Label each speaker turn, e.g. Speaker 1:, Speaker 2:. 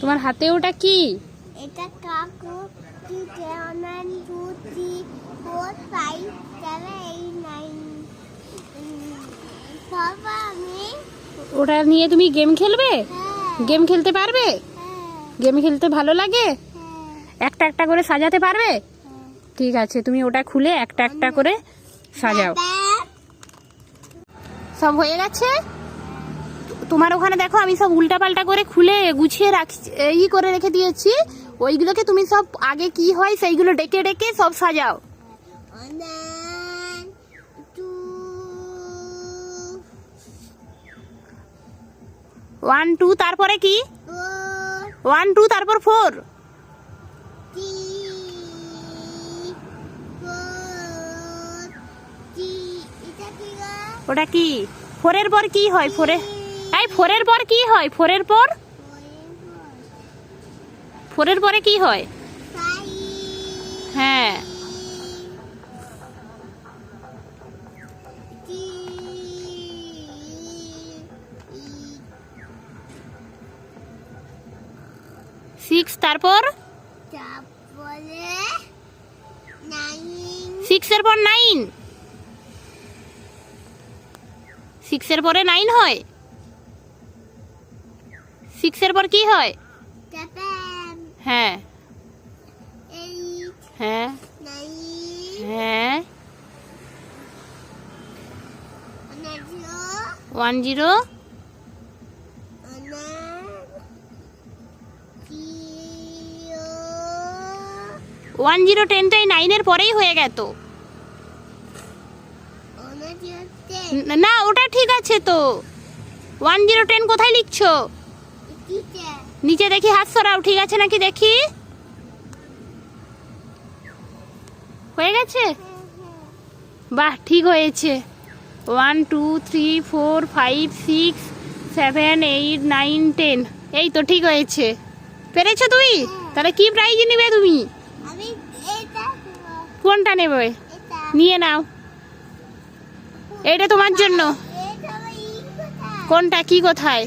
Speaker 1: তোমার হাতে ওটা কি?
Speaker 2: এটা কাকু
Speaker 1: ওটা নিয়ে তুমি গেম খেলবে?
Speaker 2: হ্যাঁ।
Speaker 1: গেম খেলতে পারবে?
Speaker 2: হ্যাঁ।
Speaker 1: গেম খেলতে ভালো লাগে?
Speaker 2: হ্যাঁ।
Speaker 1: একটা একটা করে সাজাতে পারবে?
Speaker 2: হ্যাঁ।
Speaker 1: ঠিক আছে তুমি ওটা খুলে একটা একটা করে সাজাও। সব হয়ে গেছে? তোমার ওখানে দেখো আমি সব উল্টা পাল্টা করে খুলে গুছিয়ে রাখছি ই করে রেখে দিয়েছি। ওইগুলোকে তুমি সব আগে কি হয় সেইগুলো ডেকে ডেকে সব সাজাও। ওয়ান টু তারপরে কি? ওয়ান টু তারপর ফোর? ওটা কি? ফোরের পর কি হয়? ফোরে এই ফোরের পর কি হয়? ফোরের পর? ফোরের পরে কি হয়? হ্যাঁ। সিক্স তারপর? সিক্সের পর নাইন সিক্সের পরে নাইন হয়? সিক্সের পর কি হয়? হ্যাঁ। হ্যাঁ। হ্যাঁ।
Speaker 2: Zero
Speaker 1: one zero one zero টেনটাই নাইনের পরেই হয়ে গেত। না ওটা ঠিক আছে তো। ওয়ান জিরো টেন কোথায় লিখছো? নিচে দেখি হাত সরাও ঠিক আছে নাকি দেখি? হয়ে গেছে? বাহ ঠিক হয়েছে। One two three four five six seven eight nine ten এই তো ঠিক হয়েছে। পেরেছ তুমি? তাহলে কি প্রাইজ নেবে তুমি? কোনটা নেবে? নিয়ে নাও। এটা তোমার জন্য। কোনটা কি কোথায়?